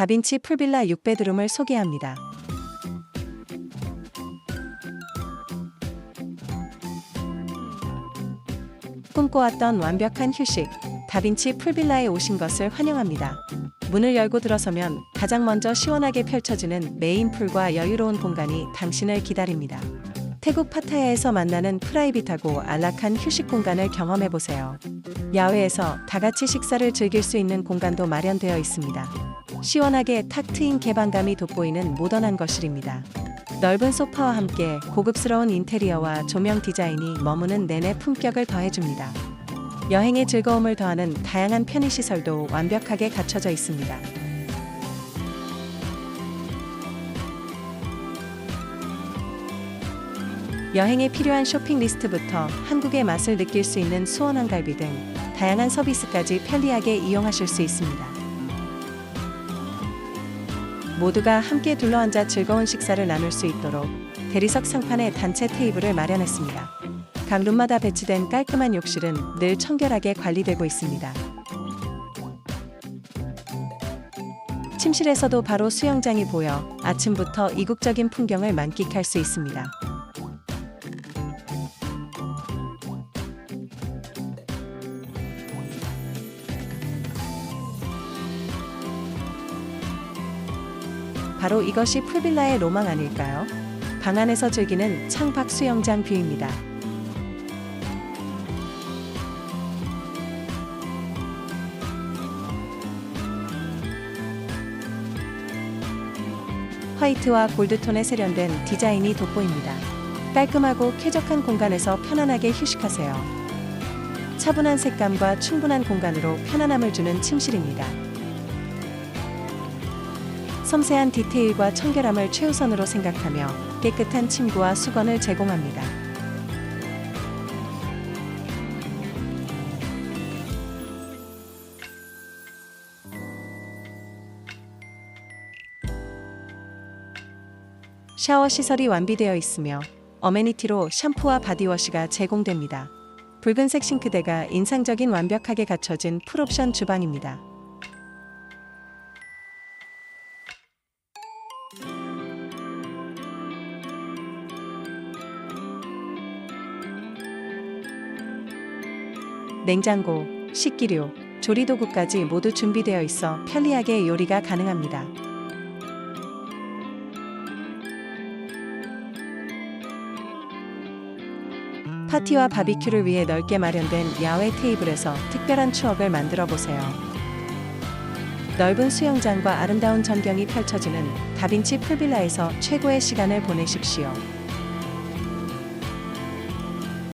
다빈치 풀빌라 6베드룸을 소개합니다. 꿈꿔왔던 완벽한 휴식, 다빈치 풀빌라에 오신 것을 환영합니다. 문을 열고 들어서면 가장 먼저 시원하게 펼쳐지는 메인 풀과 여유로운 공간이 당신을 기다립니다. 태국 파타야에서 만나는 프라이빗하고 안락한 휴식 공간을 경험해 보세요. 야외에서 다 같이 식사를 즐길 수 있는 공간도 마련되어 있습니다. 시원하게 탁 트인 개방감이 돋보이는 모던한 거실입니다. 넓은 소파와 함께 고급스러운 인테리어와 조명 디자인이 머무는 내내 품격을 더해줍니다. 여행의 즐거움을 더하는 다양한 편의시설도 완벽하게 갖춰져 있습니다. 여행에 필요한 쇼핑 리스트부터 한국의 맛을 느낄 수 있는 수원한 갈비 등 다양한 서비스까지 편리하게 이용하실 수 있습니다. 모두가 함께 둘러앉아 즐거운 식사를 나눌 수 있도록 대리석 상판에 단체 테이블을 마련했습니다. 각 룸마다 배치된 깔끔한 욕실은 늘 청결하게 관리되고 있습니다. 침실에서도 바로 수영장이 보여 아침부터 이국적인 풍경을 만끽할 수 있습니다. 바로 이것이 풀빌라의 로망 아닐까요? 방 안에서 즐기는 창밖 수영장 뷰입니다. 화이트와 골드톤에 세련된 디자인이 돋보입니다. 깔끔하고 쾌적한 공간에서 편안하게 휴식하세요. 차분한 색감과 충분한 공간으로 편안함을 주는 침실입니다. 섬세한 디테일과 청결함을 최우선으로 생각하며 깨끗한 침구와 수건을 제공합니다. 샤워 시설이 완비되어 있으며 어메니티로 샴푸와 바디워시가 제공됩니다. 붉은색 싱크대가 인상적인 완벽하게 갖춰진 풀옵션 주방입니다. 냉장고, 식기류, 조리도구까지 모두 준비되어 있어 편리하게 요리가 가능합니다. 파티와 바비큐를 위해 넓게 마련된 야외 테이블에서 특별한 추억을 만들어 보세요. 넓은 수영장과 아름다운 전경이 펼쳐지는 다빈치 풀빌라에서 최고의 시간을 보내십시오.